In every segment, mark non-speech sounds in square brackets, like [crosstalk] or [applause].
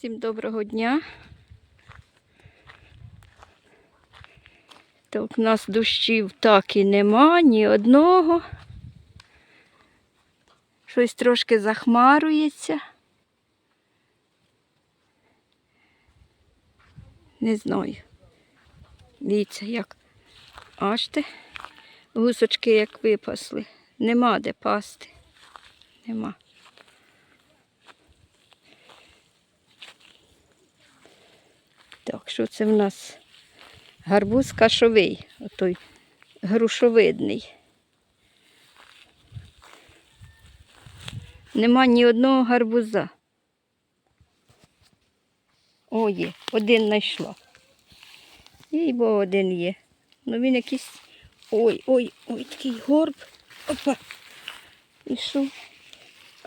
Всім доброго дня. Так, у нас дощів так і нема, ні одного. Щось трошки захмарується. Не знаю. Дивіться, як аж те. Гусочки як випасли. Нема де пасти. Нема. Так, що це в нас? Гарбуз кашовий, отой грушовидний. Нема ні одного гарбуза. О, є, один знайшла. Їй бо один є. Ну він якийсь. Ой, ой, ой, такий горб. Опа. І що?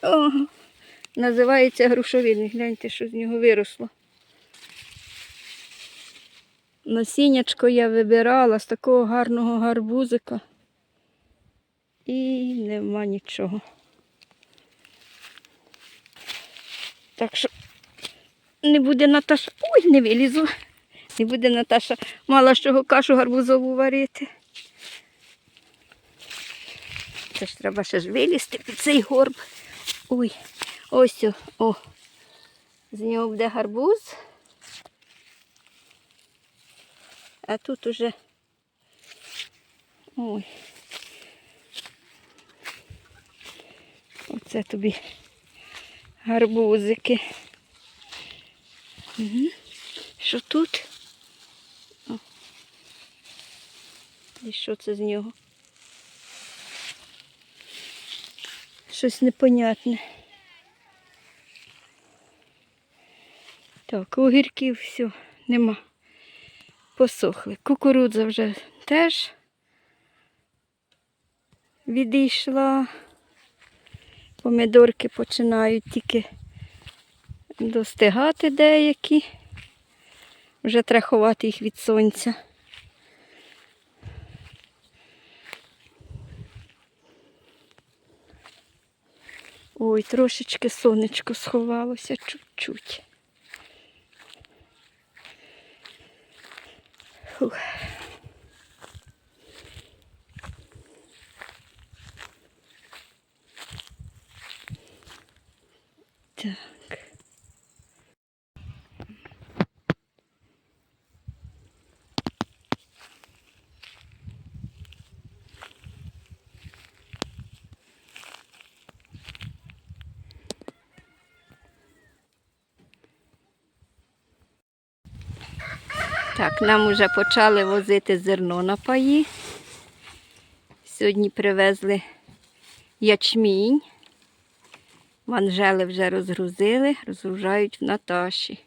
Ага. Називається грушовидний. Гляньте, що з нього виросло. Насіннячко я вибирала з такого гарного гарбузика. І нема нічого. Так що не буде Наташа. Ой, не вилізу. Не буде Наташа мала з чого кашу гарбузову варити. Це ж треба ще ж вилізти під цей горб. Ой, ось о. о. З нього буде гарбуз. А тут уже ой. Оце тобі гарбузики. Угу. Що тут? О. І що це з нього? Щось непонятне. Так, огірків все, нема посохли. Кукурудза вже теж відійшла. Помідорки починають тільки достигати деякі. Вже треба ховати їх від сонця. Ой, трошечки сонечко сховалося чуть-чуть. Фух. Так. Так, нам вже почали возити зерно на паї. Сьогодні привезли ячмінь. Манжели вже розгрузили, розгружають в Наташі.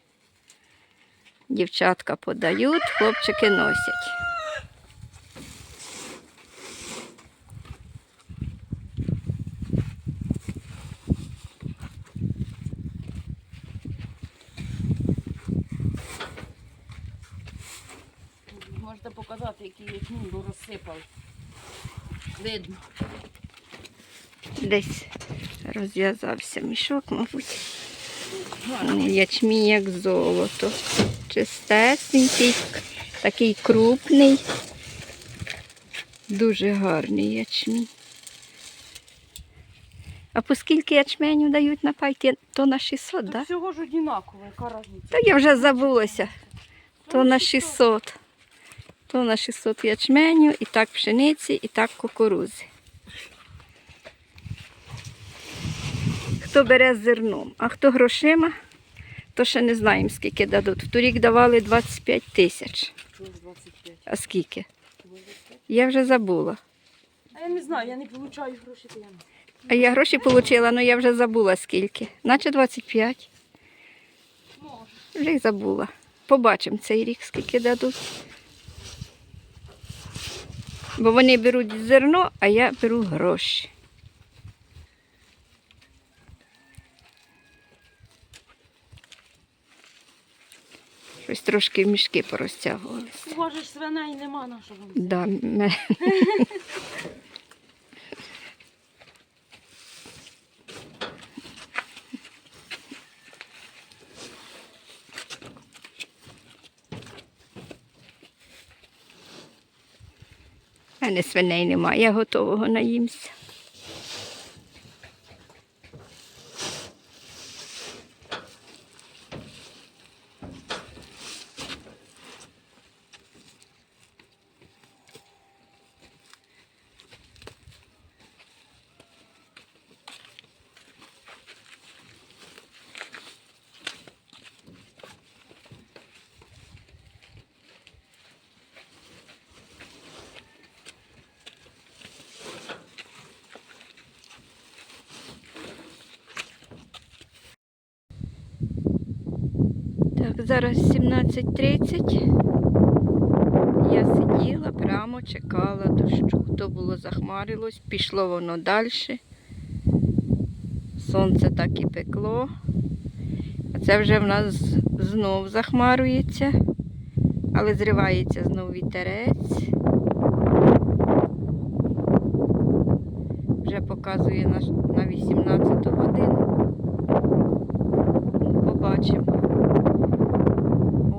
Дівчатка подають, хлопчики носять. Можете показати, який ячмінь, бо розсипав. Видно. Десь розв'язався мішок, мабуть. Ячмінь як золото. Чистесенький, такий крупний. Дуже гарний ячмінь. А по скільки ячменю дають на пайки? То на 600, так? Да? всього ж однаково, яка різниця? Та я вже забулася. То на 600. То на 600 ячменю, і так пшениці, і так кукурузи. Хто бере з зерном, а хто грошима, то ще не знаємо, скільки дадуть. В торік давали 25 тисяч. Чого ж 25? А скільки? Я вже забула. А я не знаю, я не получаю гроші, то я не. А я гроші отримала, але я вже забула скільки. Наче 25. Може. Вже й забула. Побачимо цей рік, скільки дадуть. Бо вони беруть зерно, а я беру гроші. Щось трошки мішки порозтягувалися. Же свиней нема нашого. Да, [laughs] мене свиней немає, я готового наїмся. Зараз 17.30. Я сиділа, прямо чекала дощу. То було захмарилось, пішло воно далі. Сонце так і пекло. А це вже в нас знов захмарюється, але зривається знов вітерець. Вже показує на, на 18 годину. Ну, Побачимо.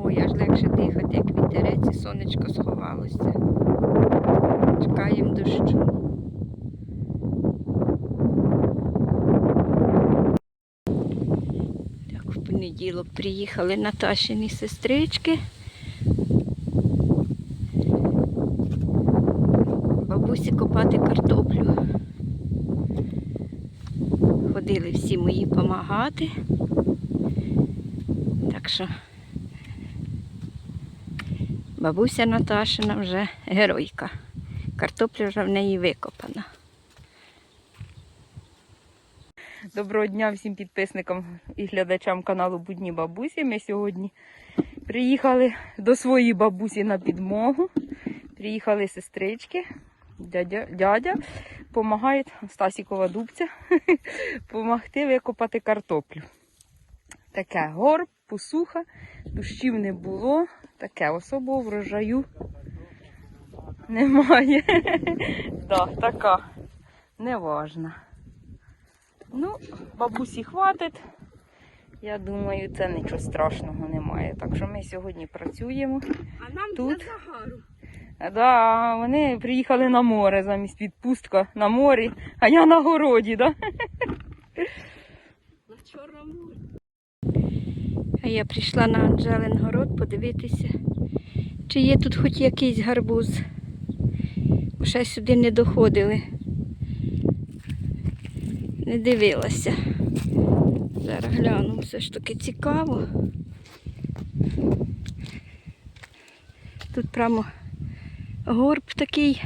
Ой, аж легше дихати, як вітерець, і сонечко сховалося. Чекаємо дощу. Так, в понеділок приїхали Наташині сестрички. Бабусі копати картоплю. Ходили всі мої помагати. Так що бабуся Наташина вже геройка. Картопля вже в неї викопана. Доброго дня всім підписникам і глядачам каналу Будні Бабусі. Ми сьогодні приїхали до своєї бабусі на підмогу. Приїхали сестрички, дядя, дядя допомагає Стасікова дубця [laughs] допомогти викопати картоплю. Таке горб, посуха, дощів не було, таке особого врожаю немає. Да, така неважна. Ну, бабусі хватить. Я думаю, це нічого страшного немає. Так що ми сьогодні працюємо. А нам Тут? загару. Да, вони приїхали на море замість відпустка на морі, а я на городі, да? На Чорному морі. А я прийшла на Анжелин город подивитися, чи є тут хоч якийсь гарбуз. Ще сюди не доходили. Не дивилася. Зараз гляну, все ж таки цікаво. Тут прямо горб такий.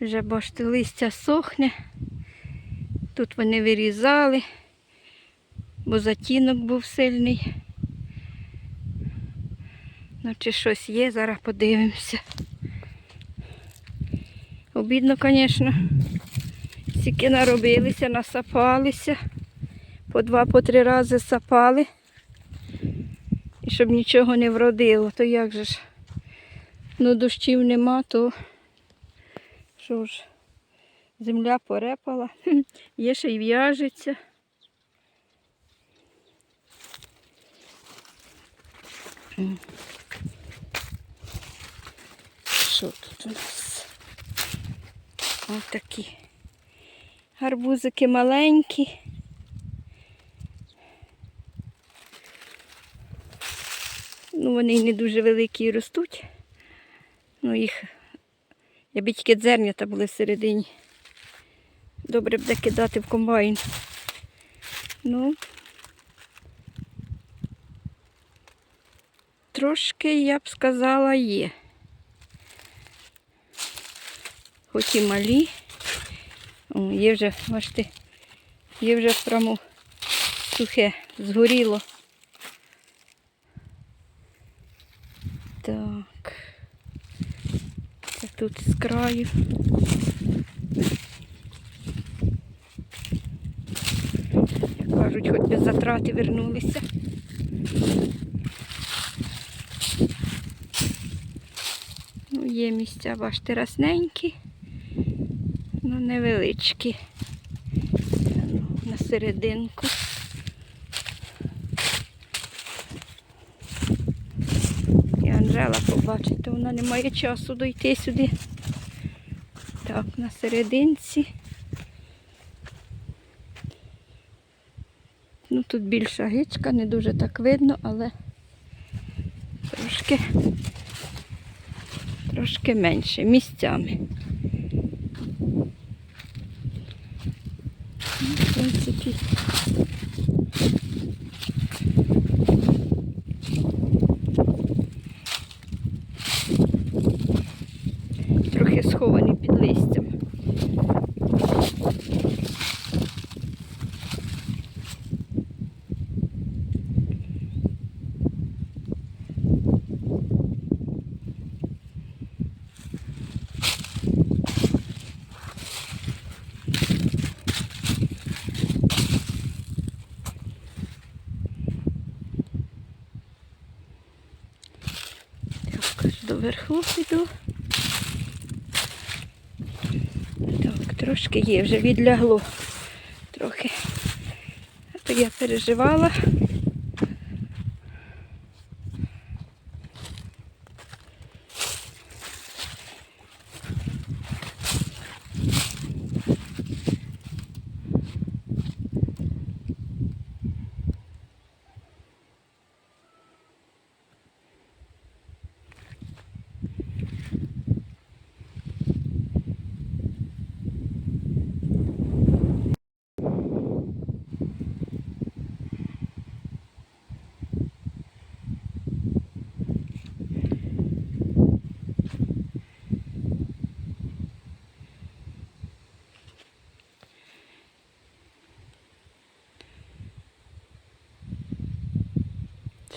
Вже бачите, листя сохне. Тут вони вирізали, бо затінок був сильний. Ну, чи щось є, зараз подивимося. Обідно, звісно. Стільки наробилися, насапалися. По два, по три рази сапали. І щоб нічого не вродило, то як же ж? Ну, дощів нема, то що ж, земля порепала. [laughs] Є ще й в'яжеться. М. Що тут у нас? Ось такі гарбузики маленькі. Ну, вони не дуже великі і ростуть. Ну, їх, я б тільки дзернята були всередині. Добре буде кидати в комбайн. Ну, трошки, я б сказала, є. Хоч і малі. О, є вже, бачите, є вже прямо сухе, згоріло. Так. Це тут з краю. Як кажуть, хоч без затрати вернулися. Ну, є місця, бачите, расненькі, ну невеличкі. На серединку. І Анжела побачить, вона не має часу дойти сюди. Так, на серединці. Ну, тут більша гичка, не дуже так видно, але трошки, трошки менше місцями. Ну, в принципі. Трохи сховані під листям. Так, аж піду. Так, трошки є, вже відлягло трохи. То я переживала.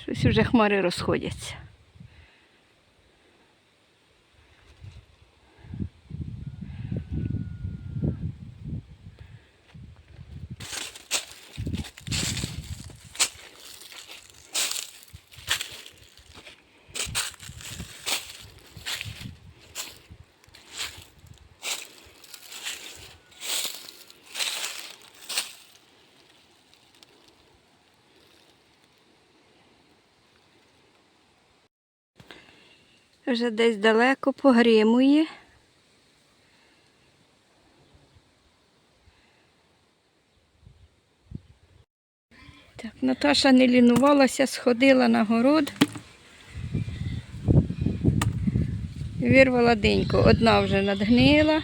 Щось вже хмари розходяться. Вже десь далеко погримує. Так, Наташа не лінувалася, сходила на город. Вирвала деньку. Одна вже надгнила.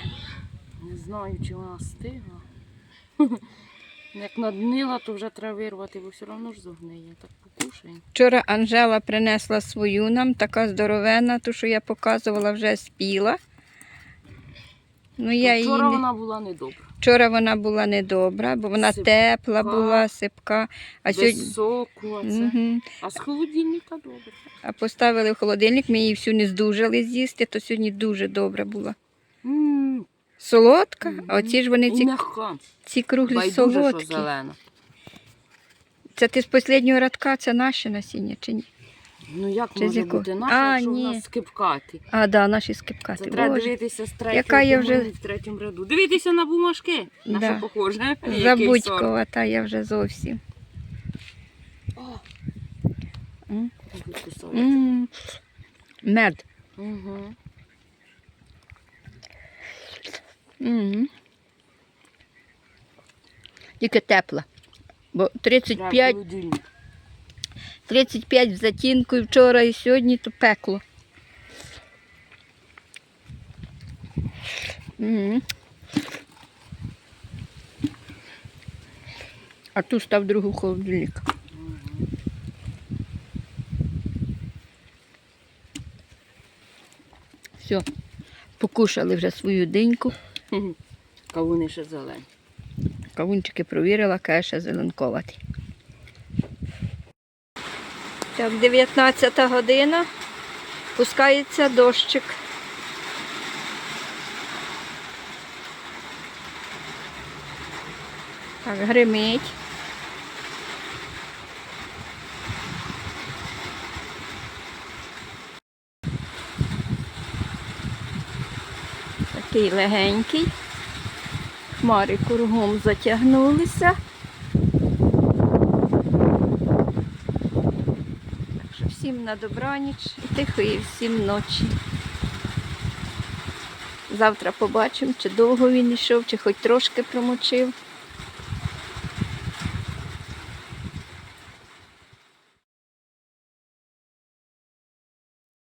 Не знаю, чи вона стигла. Як наднила, то вже треба вирвати, бо все одно ж зогниє. Так покушаємо. Вчора Анжела принесла свою нам, така здоровена, ту, що я показувала, вже спіла. Ну, я її Вчора не... вона була недобра. Вчора вона була недобра, бо вона Сипка. тепла була, сипка. А Без сьогодні. соку, а це. Угу. А з холодильника добре. А поставили в холодильник, ми її всю не здужали з'їсти, то сьогодні дуже добра була. Солодка, Мгм. а оці ж вони І ці, м'яка. ці круглі Байдуже, що солодкі. зелена. Це ти з останнього радка, це наше насіння чи ні? Ну як Чи з може якого? бути наша, А, якщо ні. вона скипкати? А, да, наші Це скипкати. треба Боже. дивитися з третього Яка я вже- в третьому ряду. Дивитися на бумажки, на Да. що похоже. [laughs] Який сорт. Забудькова, та я вже зовсім. О, М. М, Мед. Угу. Тільки тепла. Бо Прям 35, холодильник. 35 в затінку і вчора і сьогодні то пекло. А ту став другу холодильник. Все, покушали вже свою диньку. Мгм. [laughs] Кавуни ще зелені. Кавунчики провірила, каже, ще зеленковатий. Так, 19 година. Пускається дощик. Так, гримить. Такий легенький. Хмари кругом затягнулися. Так що всім на добраніч і тихої всім ночі. Завтра побачимо, чи довго він йшов, чи хоч трошки промочив.